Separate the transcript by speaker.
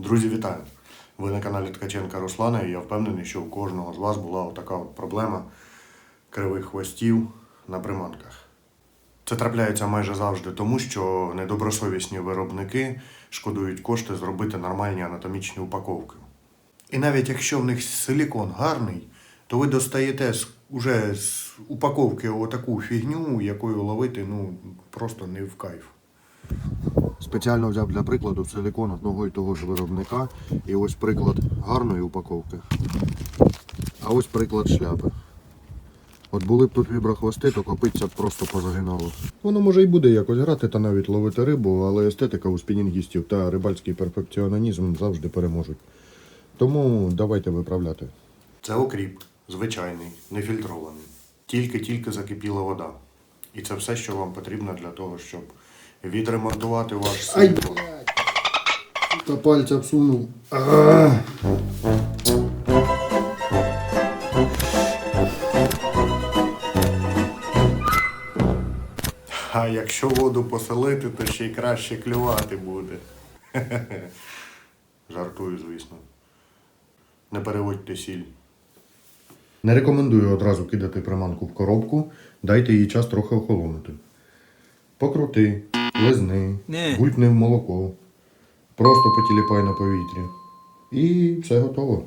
Speaker 1: Друзі, вітаю! Ви на каналі Ткаченка Руслана, і я впевнений, що у кожного з вас була така от проблема кривих хвостів на приманках. Це трапляється майже завжди тому, що недобросовісні виробники шкодують кошти зробити нормальні анатомічні упаковки. І навіть якщо в них силікон гарний, то ви достаєте уже з упаковки отаку фігню, якою ловити ну, просто не в кайф. Спеціально взяв для прикладу силикон одного і того ж виробника. І ось приклад гарної упаковки. А ось приклад шляпи. От були б тут віброхвости, то копиться б просто позагинало. Воно може і буде якось грати та навіть ловити рибу, але естетика у спінінгістів та рибальський перфекціонізм завжди переможуть. Тому давайте виправляти. Це окріп, звичайний, нефільтрований. Тільки-тільки закипіла вода. І це все, що вам потрібно для того, щоб відремонтувати ваш
Speaker 2: Ай,
Speaker 1: силикон.
Speaker 2: Та пальця всунув.
Speaker 1: А якщо воду поселити, то ще й краще клювати буде. Жартую, звісно. Не переводьте сіль. Не рекомендую одразу кидати приманку в коробку, дайте їй час трохи охолонути. Покрути, лизни,
Speaker 3: Не.
Speaker 1: гулькни в молоко, просто потіліпай на повітрі. І все готово.